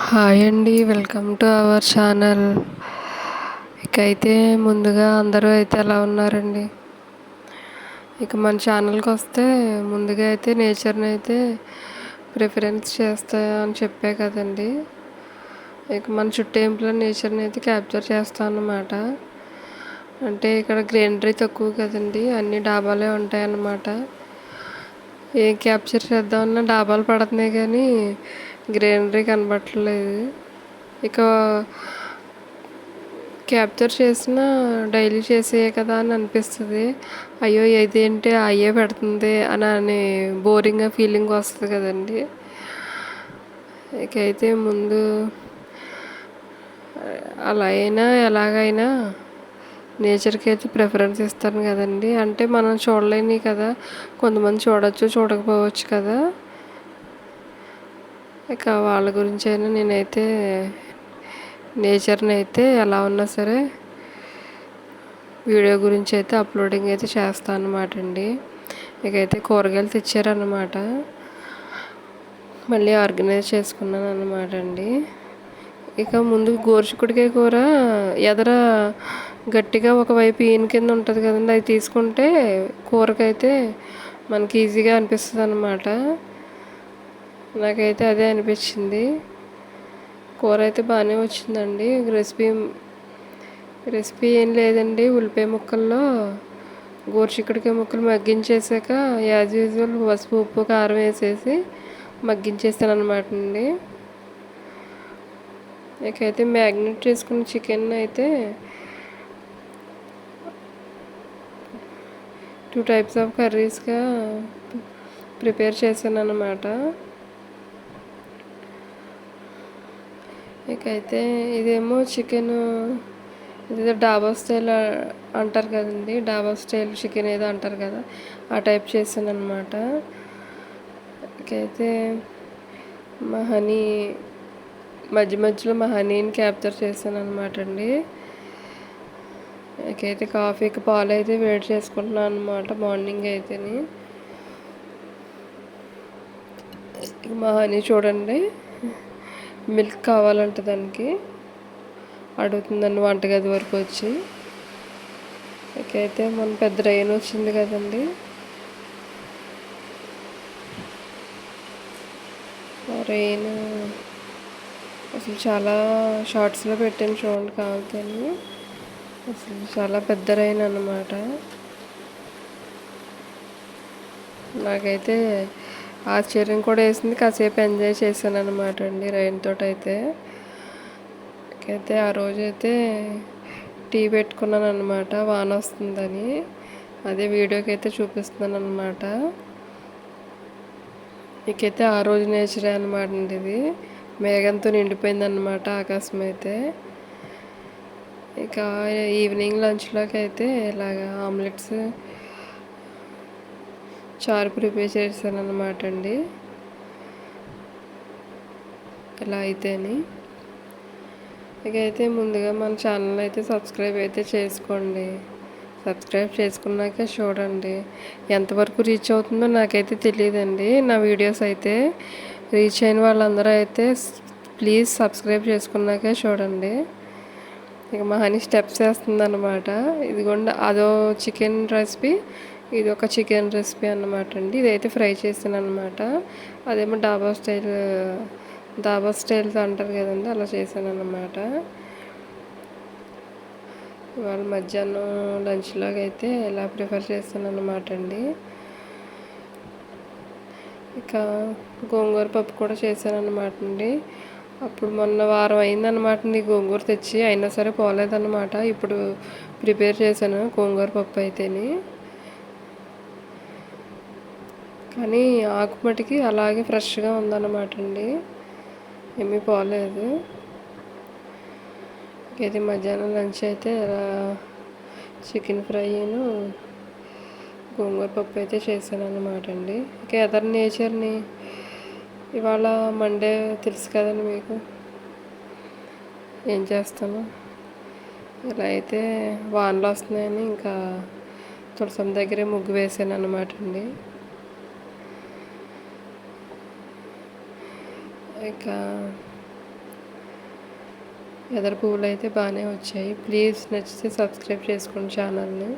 Hi అండి welcome to our channel. ఇక అయితే ముందుగా అందరూ అయితే ఎలా ఉన్నారండి? ఇక మన ఛానల్కి వస్తే ముందుగా అయితే నేచర్ని అయితే ప్రిఫరెన్స్ చేస్తా అని చెప్పే కదండి. ఇక మన చుట్టేంపులో నేచర్ని అయితే క్యాప్చర్ చేస్తాను అన్నమాట. అంటే ఇక్కడ గ్రీనరీ తక్కువ కదండి అన్ని డాబాలే ఉంటాయి అన్నమాట ఏం క్యాప్చర్ చేద్దామన్నా డాబాలు పడుతున్నాయి కానీ గ్రీనరీ కనబట్టలేదు ఇక క్యాప్చర్ చేసిన డైలీ చేసే కదా అని అనిపిస్తుంది. అయ్యో ఇదేంటి అయ్యే పెడుతుంది అని అని బోరింగ్గా ఫీలింగ్ వస్తుంది కదండి. ఇకైతే ముందు అలా అయినా ఎలాగైనా నేచర్కి అయితే ప్రిఫరెన్స్ ఇస్తాను కదండి. అంటే మనం చూడలేని కదా కొంతమంది చూడవచ్చు చూడకపోవచ్చు కదా. ఇక వాళ్ళ గురించి అయినా నేనైతే నేచర్ని అయితే ఎలా ఉన్నా సరే వీడియో గురించి అయితే అప్లోడింగ్ అయితే చేస్తాను అనమాట అండి. ఇకైతే కూరగాయలు తెచ్చారనమాట మళ్ళీ ఆర్గనైజ్ చేసుకున్నాను అనమాట అండి. ఇక ముందు గోరుచిక్కుడికాయ కూర ఎదర గట్టిగా ఒకవైపు ఈయన కింద ఉంటుంది కదండి అది తీసుకుంటే కూరకైతే మనకి ఈజీగా అనిపిస్తుంది అనమాట నాకైతే అదే అనిపించింది. కూర అయితే బాగానే వచ్చిందండి. రెసిపీ రెసిపీ ఏం లేదండి. ఉల్లిపాయ ముక్కల్లో గోరుచిక్కడికాయ ముక్కలు మగ్గించేసాక యాజ్ యూజువల్ పసుపు ఉప్పు కారం వేసేసి మగ్గించేసాను అనమాట అండి. ఇకైతే మ్యాగ్నెట్ చేసుకున్న చికెన్ అయితే టూ టైప్స్ ఆఫ్ కర్రీస్గా ప్రిపేర్ చేశాను అన్నమాట ఇకైతే ఇదేమో చికెన్ ఇదేదో డాబా స్టైల్ అంటారు కదండి డాబా స్టైల్ చికెన్ ఏదో అంటారు కదా ఆ టైప్ చేశాను అనమాట ఇకైతే మా హనీ మధ్య మధ్యలో మా హనీని క్యాప్చర్ చేశాను అనమాట అండి. నాకైతే కాఫీకి పాలు అయితే వేడి చేసుకుంటున్నాను అనమాట మార్నింగ్ అయితేని. మా హనీ చూడండి మిల్క్ కావాలంట దానికి. అడుగుతుందండి వంటగది వరకు వచ్చి. ఇకైతే మన పెద్ద రైన్ వచ్చింది కదండి. రెయిన్ అసలు చాలా షార్ట్స్లో పెట్టాను చూడండి కావాలి అసలు చాలా పెద్ద రైన్ అన్నమాట. నాకైతే ఆశ్చర్యం కూడా వేసింది. కాసేపు ఎంజాయ్ చేశాను అనమాట అండి రైన్ తోటి అయితే అయితే ఆ రోజైతే టీ పెట్టుకున్నాను అనమాట వాన వస్తుందని. అదే వీడియోకి అయితే చూపిస్తున్నాను అనమాట ఇకైతే ఆ రోజు నేచరే అనమాట అండి ఇది. మేఘంతో నిండిపోయింది అనమాట ఆకాశం అయితే ఇక ఈవినింగ్ లంచ్లోకి అయితే ఇలాగ ఆమ్లెట్స్ చారు ప్రిపేర్ చేశాను అనమాట అండి. ఇలా అయితేని. ఇక అయితే ముందుగా మన ఛానల్ అయితే సబ్స్క్రైబ్ అయితే చేసుకోండి. సబ్స్క్రైబ్ చేసుకున్నాక చూడండి. ఎంతవరకు రీచ్ అవుతుందో నాకైతే తెలియదండి. నా వీడియోస్ అయితే రీచ్ అయిన వాళ్ళందరూ అయితే ప్లీజ్ సబ్స్క్రైబ్ చేసుకున్నాకే చూడండి. ఇక మా హనీ స్టెప్స్ వేస్తుంది అనమాట ఇదిగోండి అదో చికెన్ రెసిపీ ఇది ఒక చికెన్ రెసిపీ అనమాట అండి. ఇదైతే ఫ్రై చేసాను అనమాట అదేమో డాబా స్టైల్ డాబా స్టైల్స్ అంటారు కదండి అలా చేశాను అనమాట ఇవాళ మధ్యాహ్నం లంచ్లాగా అయితే ఇలా ప్రిఫర్ చేస్తాను అనమాట అండి. ఇక గోంగూర పప్పు కూడా చేశాను అనమాట అండి. అప్పుడు మొన్న వారం అయిందనమాట నీ గోంగూర తెచ్చి అయినా సరే పోలేదన్నమాట. ఇప్పుడు ప్రిపేర్ చేశాను గోంగూర పప్పు అయితేని. కానీ ఆకు మటుకి అలాగే ఫ్రెష్గా ఉందన్నమాట అండి. ఏమీ పోలేదు. ఇది మధ్యాహ్నం లంచ్ అయితే చికెన్ ఫ్రైను గోంగూర పప్పు అయితే చేశాను అనమాట అండి. ఇంకా ఎదర్ నేచర్ని ఇవాళ మండే తెలుసు కదండి మీకు. ఏం చేస్తాను ఇలా అయితే వానలు వస్తున్నాయని ఇంకా తులసం దగ్గరే ముగ్గు వేసాను అనమాట అండి. ఇంకా ఎదర పువ్వులు అయితే బాగానే వచ్చాయి. ప్లీజ్ నచ్చితే సబ్స్క్రైబ్ చేసుకోండి ఛానల్ని